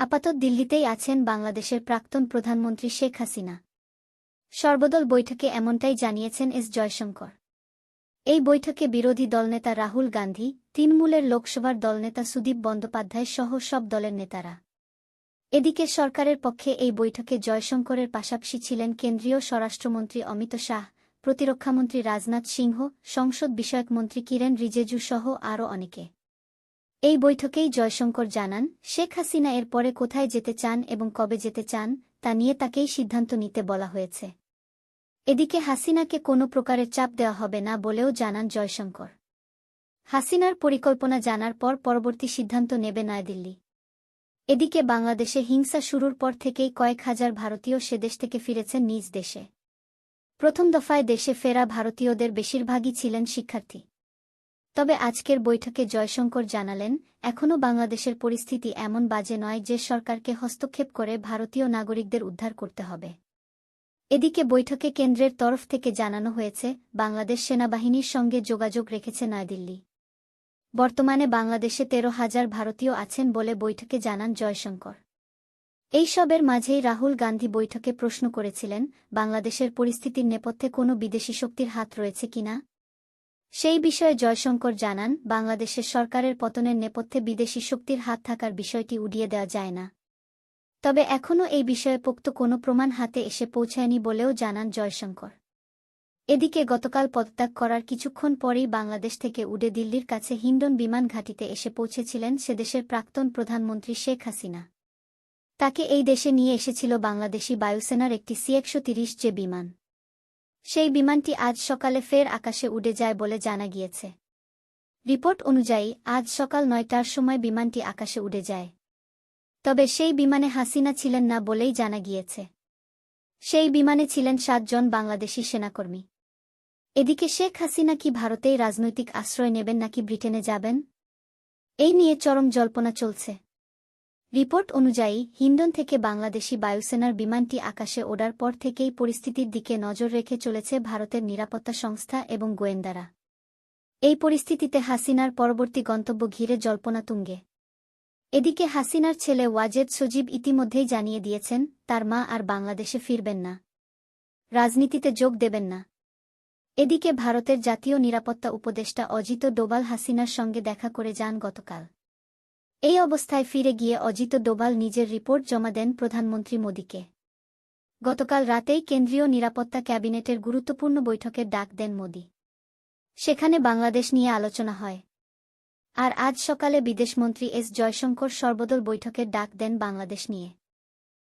আপাতত দিল্লিতেই আছেন বাংলাদেশের প্রাক্তন প্রধানমন্ত্রী শেখ হাসিনা। সর্বদল বৈঠকে এমনটাই জানিয়েছেন এস জয়শঙ্কর। এই বৈঠকে বিরোধী দলনেতা রাহুল গান্ধী, তৃণমূলের লোকসভার দলনেতা সুদীপ বন্দ্যোপাধ্যায় সহ সব দলের নেতারা। এদিকে সরকারের পক্ষে এই বৈঠকে জয়শঙ্করের পাশাপাশি ছিলেন কেন্দ্রীয় স্বরাষ্ট্রমন্ত্রী অমিত শাহ, প্রতিরক্ষামন্ত্রী রাজনাথ সিংহ, সংসদ বিষয়ক মন্ত্রী কিরেন রিজেজু সহ আরও অনেকে। এই বৈঠকেই জয়শঙ্কর জানান, শেখ হাসিনা এর পরে কোথায় যেতে চান এবং কবে যেতে চান, তা নিয়ে তাকেই সিদ্ধান্ত নিতে বলা হয়েছে। এদিকে হাসিনাকে কোনো প্রকারের চাপ দেওয়া হবে না বলেও জানান জয়শঙ্কর। হাসিনার পরিকল্পনা জানার পর পরবর্তী সিদ্ধান্ত নেবে নয়াদিল্লি। এদিকে বাংলাদেশে হিংসা শুরুর পর থেকেই কয়েক হাজার ভারতীয় সে দেশ থেকে ফিরেছেন নিজ দেশে। প্রথম দফায় দেশে ফেরা ভারতীয়দের বেশিরভাগই ছিলেন শিক্ষার্থী। তবে আজকের বৈঠকে জয়শঙ্কর জানালেন, এখনও বাংলাদেশের পরিস্থিতি এমন বাজে নয় যে সরকারকে হস্তক্ষেপ করে ভারতীয় নাগরিকদের উদ্ধার করতে হবে। এদিকে বৈঠকে কেন্দ্রের তরফ থেকে জানানো হয়েছে, বাংলাদেশ সেনাবাহিনীর সঙ্গে যোগাযোগ রেখেছে নয়াদিল্লি। বর্তমানে বাংলাদেশে তেরো হাজার ভারতীয় আছেন বলে বৈঠকে জানান জয়শঙ্কর। এইসবের মাঝেই রাহুল গান্ধী বৈঠকে প্রশ্ন করেছিলেন, বাংলাদেশের পরিস্থিতির নেপথ্যে কোনো বিদেশি শক্তির হাত রয়েছে কিনা? সেই বিষয়ে জয়শঙ্কর জানান, বাংলাদেশের সরকারের পতনের নেপথ্যে বিদেশি শক্তির হাত থাকার বিষয়টি উড়িয়ে দেওয়া যায় না। তবে এখনও এই বিষয়ে পোক্ত কোনো প্রমাণ হাতে এসে পৌঁছায়নি বলেও জানান জয়শঙ্কর। এদিকে গতকাল পদত্যাগ করার কিছুক্ষণ পরেই বাংলাদেশ থেকে উড়ে দিল্লির কাছে হিন্ডন বিমান ঘাঁটিতে এসে পৌঁছেছিলেন সেদেশের প্রাক্তন প্রধানমন্ত্রী শেখ হাসিনা। তাকে এই দেশে নিয়ে এসেছিল বাংলাদেশি বায়ুসেনার একটি সি একশো যে বিমান। সেই বিমানটি আজ সকালে ফের আকাশে উড়ে যায় বলে জানা গিয়েছে। রিপোর্ট অনুযায়ী, আজ সকাল নয়টার সময় বিমানটি আকাশে উড়ে যায়। তবে সেই বিমানে হাসিনা ছিলেন না বলেই জানা গিয়েছে। সেই বিমানে ছিলেন সাতজন বাংলাদেশি সেনাকর্মী। এদিকে শেখ হাসিনা কি ভারতেই রাজনৈতিক আশ্রয় নেবেন নাকি ব্রিটেনে যাবেন? এই নিয়ে চরম জল্পনা চলছে। রিপোর্ট অনুযায়ী, হিন্ডন থেকে বাংলাদেশি বায়ুসেনার বিমানটি আকাশে ওড়ার পর থেকেই পরিস্থিতির দিকে নজর রেখে চলেছে ভারতের নিরাপত্তা সংস্থা এবং গোয়েন্দারা। এই পরিস্থিতিতে হাসিনার পরবর্তী গন্তব্য ঘিরে জল্পনা তুঙ্গে। এদিকে হাসিনার ছেলে ওয়াজেদ সজীব ইতিমধ্যেই জানিয়ে দিয়েছেন, তার মা আর বাংলাদেশে ফিরবেন না। রাজনীতিতে যোগ দেবেন না। এদিকে ভারতের জাতীয় নিরাপত্তা উপদেষ্টা অজিত ডোবাল হাসিনার সঙ্গে দেখা করে যান গতকাল। এই অবস্থায় ফিরে গিয়ে অজিত ডোভাল নিজের রিপোর্ট জমা দেন প্রধানমন্ত্রী মোদীকে। গতকাল রাতেই কেন্দ্রীয় নিরাপত্তা ক্যাবিনেটের গুরুত্বপূর্ণ বৈঠকের ডাক দেন মোদী। সেখানে বাংলাদেশ নিয়ে আলোচনা হয়। আর আজ সকালে বিদেশমন্ত্রী এস জয়শঙ্কর সর্বদল বৈঠকের ডাক দেন বাংলাদেশ নিয়ে।